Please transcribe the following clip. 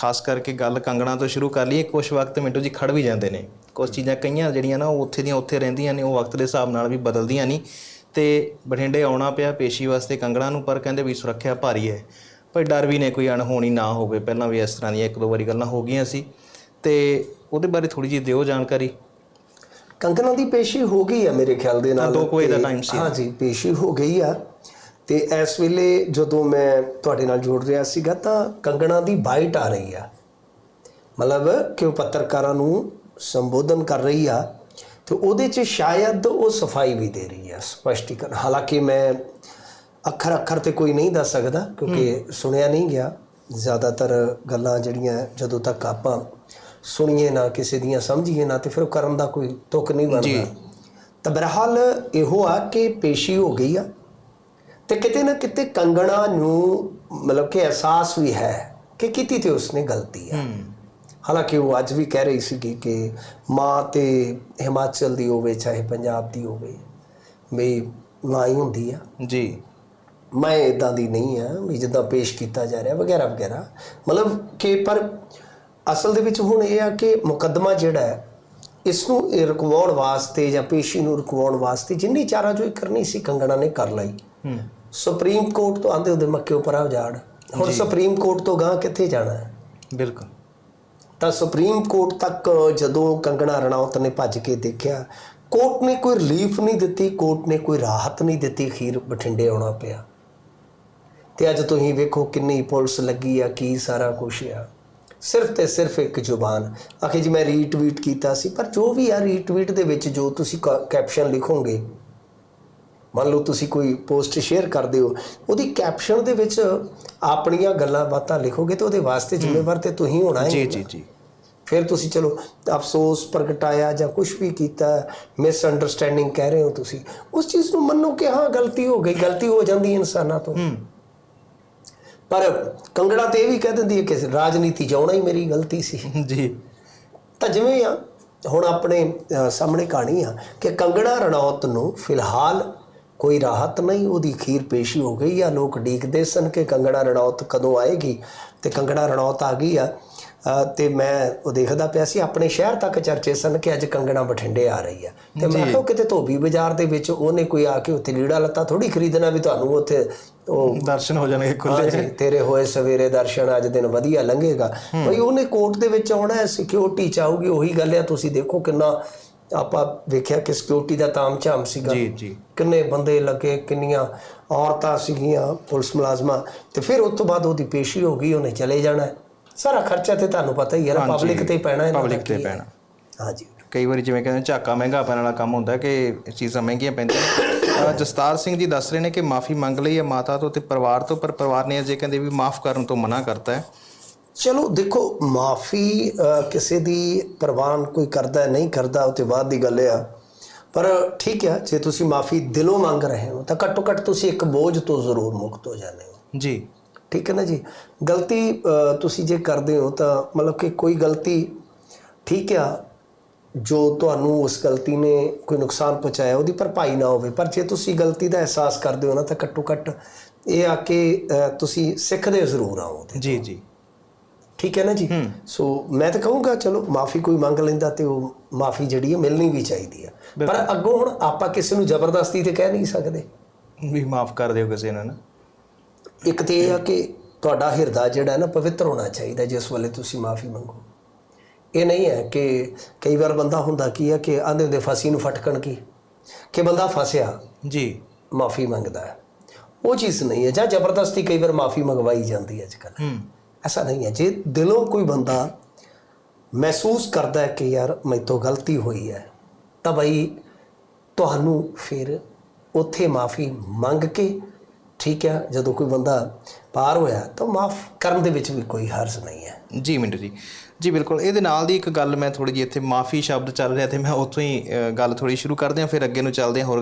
ਖਾਸ ਕਰਕੇ ਗੱਲ ਕੰਗਣਾ ਤੋਂ ਸ਼ੁਰੂ ਕਰ ਲਈਏ ਕੁਝ ਵਕਤ ਮਿੰਟੂ ਜੀ ਖੜ ਵੀ ਜਾਂਦੇ ਨੇ। ਕੁਝ ਚੀਜ਼ਾਂ ਕਈਆਂ ਜਿਹੜੀਆਂ ਨਾ ਉਹ ਉੱਥੇ ਦੀਆਂ ਉੱਥੇ ਰਹਿੰਦੀਆਂ ਨੇ ਉਹ ਵਕਤ ਦੇ ਹਿਸਾਬ ਨਾਲ ਵੀ ਬਦਲਦੀਆਂ ਨਹੀਂ। ਤੇ ਬਠਿੰਡੇ ਆਉਣਾ ਪਿਆ ਪੇਸ਼ੀ ਵਾਸਤੇ ਕੰਗਣਾ ਨੂੰ ਪਰ ਕਹਿੰਦੇ ਵੀ ਸੁਰੱਖਿਆ ਭਾਰੀ ਹੈ। ਪਰ ਡਰ ਵੀ ਨੇ ਕੋਈ ਅਣਹੋਣੀ ਨਾ ਹੋਵੇ ਪਹਿਲਾਂ ਵੀ ਇਸ ਤਰ੍ਹਾਂ ਦੀਆਂ ਇੱਕ ਦੋ ਵਾਰੀ ਗੱਲਾਂ ਹੋ ਗਈਆਂ ਸੀ। ਤੇ ਉਹਦੇ ਬਾਰੇ ਥੋੜੀ ਜਿਹੀ ਦਿਓ ਜਾਣਕਾਰੀ। ਕੰਗਨਾ ਦੀ ਪੇਸ਼ੀ ਹੋ ਗਈ ਆ ਮੇਰੇ ਖਿਆਲ ਦੇ ਨਾਲ ਦੋ ਕੁ ਵਜੇ ਦਾ ਤੇ- time ਸੀ। ਹਾਂਜੀ ਪੇਸ਼ੀ ਹੋ ਗਈ ਆ। ਤੇ ਇਸ ਵੇਲੇ ਜਦੋਂ ਮੈਂ ਤੁਹਾਡੇ ਨਾਲ ਜੁੜ ਰਿਹਾ ਸੀਗਾ ਤਾਂ ਕੰਗਣਾ ਦੀ ਬਾਈਟ ਆ ਰਹੀ ਆ। ਮਤਲਬ ਕਿ ਉਹ ਪੱਤਰਕਾਰਾਂ ਨੂੰ ਸੰਬੋਧਨ ਕਰ ਰਹੀ ਆ ਤੇ ਉਹਦੇ 'ਚ ਸ਼ਾਇਦ ਉਹ ਸਫ਼ਾਈ ਵੀ ਦੇ ਰਹੀ ਆ ਸਪਸ਼ਟੀਕਰਨ। ਹਾਲਾਂਕਿ ਮੈਂ ਅੱਖਰ ਅੱਖਰ ਤੇ ਕੋਈ ਨਹੀਂ ਦੱਸ ਸਕਦਾ ਕਿਉਂਕਿ ਸੁਣਿਆ ਨਹੀਂ ਗਿਆ। ਜ਼ਿਆਦਾਤਰ ਗੱਲਾਂ ਜਿਹੜੀਆਂ ਜਦੋਂ ਤੱਕ ਆਪਾਂ ਸੁਣੀਏ ਨਾ ਕਿਸੇ ਦੀਆਂ ਸਮਝੀਏ ਨਾ ਤੇ ਫਿਰ ਕਰਨ ਦਾ ਕੋਈ ਤੁਕ ਨਹੀਂ ਬਣਦਾ। ਤਾਂ ਬਹਰਹਾਲ ਇਹੋ ਆ ਕਿ ਪੇਸ਼ੀ ਹੋ ਗਈ ਆ। ਤੇ ਕਿਤੇ ਨਾ ਕਿਤੇ ਕੰਗਣਾ ਨੂੰ ਮਤਲਬ ਕਿ ਅਹਿਸਾਸ ਵੀ ਹੈ ਕਿ ਕੀਤੀ ਤੇ ਉਸਨੇ ਗਲਤੀ ਆ ਹਾਲਾਂਕਿ ਉਹ ਅੱਜ ਵੀ ਕਹਿ ਰਹੀ ਸੀ ਕਿ ਮਾਂ ਤੇ ਹਿਮਾਚਲ ਦੀ ਹੋਵੇ ਚਾਹੇ ਪੰਜਾਬ ਦੀ ਹੋਵੇ ਵੀ ਮਾਂ ਹੀ ਹੁੰਦੀ ਆ। ਜੀ। ਮੈਂ ਇਦਾਂ ਦੀ ਨਹੀਂ ਆ ਵੀ ਜਿੱਦਾਂ ਪੇਸ਼ ਕੀਤਾ ਜਾ ਰਿਹਾ ਵਗੈਰਾ ਵਗੈਰਾ। ਮਤਲਬ ਕਿ ਪਰ ਅਸਲ ਦੇ ਵਿੱਚ ਹੁਣ ਇਹ ਆ ਕਿ ਮੁਕੱਦਮਾ ਜਿਹੜਾ ਹੈ ਇਸ ਨੂੰ ਰੁਕਵਾਉਣ ਵਾਸਤੇ ਜਾਂ ਪੇਸ਼ੀ ਨੂੰ ਰੁਕਵਾਉਣ ਵਾਸਤੇ ਜਿੰਨੀ ਚਾਰਾ ਜੋ ਕਰਨੀ ਸੀ ਕੰਗਣਾ ਨੇ ਕਰ ਲਈ। ਹੂੰ। ਸੁਪਰੀਮ ਕੋਰਟ ਤੋਂ ਆਂਦੇ ਉਹਦੇ ਮੱਕੇ ਉੱਪਰ ਆ ਉਜਾੜ। ਹੁਣ ਸੁਪਰੀਮ ਕੋਰਟ ਤੋਂ ਗਾਂ ਕਿੱਥੇ ਜਾਣਾ ਹੈ? ਬਿਲਕੁਲ। ਤਾਂ ਸੁਪਰੀਮ ਕੋਰਟ ਤੱਕ ਜਦੋਂ ਕੰਗਣਾ ਰਣੌਤ ਨੇ ਭੱਜ ਕੇ ਦੇਖਿਆ ਕੋਰਟ ਨੇ ਕੋਈ ਰਿਲੀਫ ਨਹੀਂ ਦਿੱਤੀ ਕੋਰਟ ਨੇ ਕੋਈ ਰਾਹਤ ਨਹੀਂ ਦਿੱਤੀ ਖੀਰ ਬਠਿੰਡੇ ਆਉਣਾ ਪਿਆ। ਤੇ ਅੱਜ ਤੁਸੀਂ ਵੇਖੋ ਕਿੰਨੀ ਪੁਲਿਸ ਲੱਗੀ ਆ ਕੀ ਸਾਰਾ ਕੁਝ ਆ। ਸਿਰਫ ਤੇ ਸਿਰਫ ਇੱਕ ਜ਼ੁਬਾਨ। ਆਖੇ ਜੀ ਮੈਂ ਰੀਟਵੀਟ ਕੀਤਾ ਸੀ ਪਰ ਜੋ ਵੀ ਆ ਰੀਟਵੀਟ ਦੇ ਵਿੱਚ ਜੋ ਤੁਸੀਂ ਕੈਪਸ਼ਨ ਲਿਖੋਗੇ ਮੰਨ ਲਓ ਤੁਸੀਂ ਕੋਈ ਪੋਸਟ ਸ਼ੇਅਰ ਕਰਦੇ ਹੋ ਉਹਦੀ ਕੈਪਸ਼ਨ ਦੇ ਵਿੱਚ ਆਪਣੀਆਂ ਗੱਲਾਂ ਬਾਤਾਂ ਲਿਖੋਗੇ ਤੇ ਉਹਦੇ ਵਾਸਤੇ ਜ਼ਿੰਮੇਵਾਰ ਤੇ ਤੁਸੀਂ ਹੋਣਾ ਜੀ ਹੈ ਜੀ ਜੀ। ਫਿਰ ਤੁਸੀਂ ਚਲੋ ਅਫਸੋਸ ਪ੍ਰਗਟਾਇਆ ਜਾਂ ਕੁਝ ਵੀ ਕੀਤਾ ਮਿਸ ਅੰਡਰਸਟੈਂਡਿੰਗ ਕਹਿ ਰਹੇ ਹੋ ਤੁਸੀਂ ਉਸ ਚੀਜ਼ ਨੂੰ ਮੰਨੋ ਕਿ ਹਾਂ ਗਲਤੀ ਹੋ ਗਈ ਗਲਤੀ ਹੋ ਜਾਂਦੀ ਹੈ ਇਨਸਾਨਾਂ ਤੋਂ। ਪਰ ਕੰਗੜਾ ਤੇ ਇਹ ਵੀ ਕਹਿ ਦਿੰਦੀ ਹੈ ਕਿ ਰਾਜਨੀਤੀ ਜਾਉਣਾ ਹੀ ਮੇਰੀ ਗਲਤੀ ਸੀ। ਜੀ। ਤਾਂ ਜਿਵੇਂ ਆ ਹੁਣ ਆਪਣੇ ਸਾਹਮਣੇ ਕਹਾਣੀ ਆ ਕਿ ਕੰਗੜਾ ਰਣੌਤ ਨੂੰ ਫਿਲਹਾਲ ਕੋਈ ਰਾਹਤ ਨਹੀਂ ਉਹਦੀ ਖੀਰ ਪੇਸ਼ੀ ਹੋ ਗਈ ਆ ਲੋਕ ਡੀਕਦੇ ਸਨ ਕਿ ਕੰਗੜਾ ਰਣੌਤ ਕਦੋਂ ਆਏਗੀ ਤੇ ਕੰਗੜਾ ਰਣੌਤ ਆ ਗਈ ਆ। ਤੇ ਮੈਂ ਉਹ ਦੇਖਦਾ ਪਿਆ ਸੀ ਆਪਣੇ ਸ਼ਹਿਰ ਤੱਕ ਚਰਚੇ ਸਨ ਕਿ ਅੱਜ ਕੰਗਣਾ ਬਠਿੰਡੇ ਆ ਰਹੀ ਆ। ਤੇ ਮੈਂ ਕਿਹਾ ਕਿਤੇ ਧੋਬੀ ਬਾਜ਼ਾਰ ਦੇ ਵਿੱਚ ਉਹਨੇ ਕੋਈ ਆ ਕੇ ਉੱਥੇ ਲੀੜਾ ਲੱਤਾ ਥੋੜੀ ਖਰੀਦਣਾ ਵੀ ਤੁਹਾਨੂੰ ਉੱਥੇ ਉਹ ਦਰਸ਼ਨ ਹੋ ਜਾਣਗੇ ਖੁੱਲੇ ਤੇਰੇ ਹੋਏ ਸਵੇਰੇ ਦਰਸ਼ਨ ਅੱਜ ਦਿਨ ਵਧੀਆ ਲੰਘੇਗਾ। ਭਈ ਉਹਨੇ ਕੋਰਟ ਦੇ ਵਿੱਚ ਆਉਣਾ ਹੈ ਸਿਕਿਉਰਿਟੀ ਚਾਹੂਗੀ ਉਹੀ ਗੱਲ ਹੈ ਤੁਸੀਂ ਦੇਖੋ ਕਿੰਨਾ ਆਪਾਂ ਵੇਖਿਆ ਕਿ ਸਿਕਿਉਰਿਟੀ ਦਾ ਤਾਮਝਾਮ ਸੀਗਾ। ਜੀ ਜੀ। ਕਿੰਨੇ ਬੰਦੇ ਲੱਗੇ ਕਿੰਨੀਆਂ ਔਰਤਾਂ ਸੀਗੀਆਂ ਪੁਲਿਸ ਮੁਲਾਜ਼ਮਾਂ ਤੇ ਫਿਰ ਉਸ ਤੋਂ ਬਾਅਦ ਉਹਦੀ ਪੇਸ਼ੀ ਹੋ ਗਈ ਉਹਨੇ ਚਲੇ ਜਾਣਾ। ਸਾਰਾ ਖਰਚਾ ਤੇ ਤੁਹਾਨੂੰ ਪਤਾ ਹੀ ਹੈ ਨਾ ਪਬਲਿਕ ਤੇ ਪੈਣਾ ਹੈ ਪਬਲਿਕ ਤੇ ਪੈਣਾ। ਹਾਂਜੀ। ਕਈ ਵਾਰੀ ਜਿਵੇਂ ਕਹਿੰਦੇ ਝਾਕਾ ਮਹਿੰਗਾ ਪੈਣ ਵਾਲਾ ਕੰਮ ਹੁੰਦਾ ਕਿ ਚੀਜ਼ਾਂ ਮਹਿੰਗੀਆਂ ਪੈਂਦੀਆਂ ਜਸਤਾਰ ਸਿੰਘ ਜੀ ਦੱਸ ਰਹੇ ਨੇ ਕਿ ਮਾਫੀ ਮੰਗ ਲਈ ਹੈ ਮਾਤਾ ਤੋਂ ਤੇ ਪਰਿਵਾਰ ਤੋਂ ਪਰ ਪਰਿਵਾਰ ਨੇ ਅਜੇ ਕਹਿੰਦੇ ਵੀ ਮਾਫ ਕਰਨ ਤੋਂ ਮਨਾ ਕਰਤਾ ਹੈ। ਚਲੋ ਦੇਖੋ ਮਾਫੀ ਕਿਸੇ ਦੀ ਪ੍ਰਵਾਨ ਕੋਈ ਕਰਦਾ ਨਹੀਂ ਕਰਦਾ ਉਹ ਤੇ ਬਾਅਦ ਦੀ ਗੱਲ ਆ। ਪਰ ਠੀਕ ਹੈ ਜੇ ਤੁਸੀਂ ਮਾਫੀ ਦਿਲੋਂ ਮੰਗ ਰਹੇ ਹੋ ਤਾਂ ਘੱਟੋ ਘੱਟ ਤੁਸੀਂ ਇੱਕ ਬੋਝ ਤੋਂ ਜ਼ਰੂਰ ਮੁਕਤ ਹੋ ਜਾਂਦੇ ਹੋ। ਜੀ। ਠੀਕ ਹੈ ਨਾ ਜੀ? ਗਲਤੀ ਤੁਸੀਂ ਜੇ ਕਰਦੇ ਹੋ ਤਾਂ ਮਤਲਬ ਕਿ ਕੋਈ ਗਲਤੀ ਠੀਕ ਆ ਜੋ ਤੁਹਾਨੂੰ ਉਸ ਗਲਤੀ ਨੇ ਕੋਈ ਨੁਕਸਾਨ ਪਹੁੰਚਾਇਆ ਉਹਦੀ ਭਰਪਾਈ ਨਾ ਹੋਵੇ। ਪਰ ਜੇ ਤੁਸੀਂ ਗਲਤੀ ਦਾ ਅਹਿਸਾਸ ਕਰਦੇ ਹੋ ਨਾ ਤਾਂ ਘੱਟੋ ਘੱਟ ਇਹ ਆ ਕਿ ਤੁਸੀਂ ਸਿੱਖਦੇ ਜ਼ਰੂਰ ਆਓ ਜੀ ਜੀ। ਠੀਕ ਹੈ ਨਾ ਜੀ? ਸੋ ਮੈਂ ਤਾਂ ਕਹੂੰਗਾ ਚਲੋ ਮਾਫੀ ਕੋਈ ਮੰਗ ਲੈਂਦਾ ਤੇ ਉਹ ਮਾਫੀ ਜਿਹੜੀ ਹੈ ਮਿਲਣੀ ਵੀ ਚਾਹੀਦੀ ਆ ਪਰ ਅੱਗੋਂ ਹੁਣ ਆਪਾਂ ਕਿਸੇ ਨੂੰ ਜ਼ਬਰਦਸਤੀ ਤੇ ਕਹਿ ਨਹੀਂ ਸਕਦੇ। ਵੀ ਮਾਫ ਕਰ ਦਿਓ ਕਿਸੇ ਨੂੰ ਨਾ। ਇੱਕ ਤੇ ਇਹ ਆ ਕਿ ਤੁਹਾਡਾ ਹਿਰਦਾ ਜਿਹੜਾ ਹੈ ਨਾ ਪਵਿੱਤਰ ਹੋਣਾ ਚਾਹੀਦਾ ਜਿਸ ਵੇਲੇ ਤੁਸੀਂ ਮਾਫੀ ਮੰਗੋ। ਇਹ ਨਹੀਂ ਹੈ ਕਿ ਕਈ ਵਾਰ ਬੰਦਾ ਹੁੰਦਾ ਕੀ ਹੈ ਕਿ ਆਂਦੇ ਹੁੰਦੇ ਫਸੀ ਨੂੰ ਫਟਕਣ ਕੀ? ਕਿ ਬੰਦਾ ਫਸਿਆ ਜੀ। ਮਾਫੀ ਮੰਗਦਾ ਹੈ। ਉਹ ਚੀਜ਼ ਨਹੀਂ ਹੈ। ਜਾਂ ਜ਼ਬਰਦਸਤੀ ਕਈ ਵਾਰ ਮਾਫੀ ਮੰਗਵਾਈ ਜਾਂਦੀ ਹੈ ਅੱਜ ਕੱਲ੍ਹ। ਹੂੰ। ਐਸਾ ਨਹੀਂ ਹੈ। ਜੇ ਦਿਲੋਂ ਕੋਈ ਬੰਦਾ ਮਹਿਸੂਸ ਕਰਦਾ ਹੈ ਕਿ ਯਾਰ ਮੇਰੇ ਤੋਂ ਗਲਤੀ ਹੋਈ ਹੈ, ਤਾਂ ਬਈ ਤੁਹਾਨੂੰ ਫਿਰ ਉੱਥੇ ਮਾਫੀ ਮੰਗ ਕੇ, ਠੀਕ ਹੈ, ਜਦੋਂ ਕੋਈ ਬੰਦਾ ਪਾਰ ਹੋਇਆ, ਤਾਂ ਮਾਫ ਕਰਨ ਦੇ ਵਿੱਚ ਵੀ ਕੋਈ ਹਰਜ਼ ਨਹੀਂ ਹੈ। ਜੀ ਮਿੰਟੂ ਜੀ। ਜੀ ਬਿਲਕੁਲ, ਇਹਦੇ ਨਾਲ ਦੀ ਇੱਕ ਗੱਲ ਮੈਂ ਥੋੜੀ ਜਿਹੀ ਇੱਥੇ ਮਾਫੀ ਸ਼ਬਦ ਚੱਲ ਰਿਹਾ ਤੇ ਮੈਂ ਉੱਥੋਂ ਹੀ ਗੱਲ ਥੋੜੀ ਸ਼ੁਰੂ ਕਰਦੇ ਹਾਂ, ਫਿਰ ਅੱਗੇ ਨੂੰ ਚੱਲਦੇ ਹਾਂ ਹੋਰ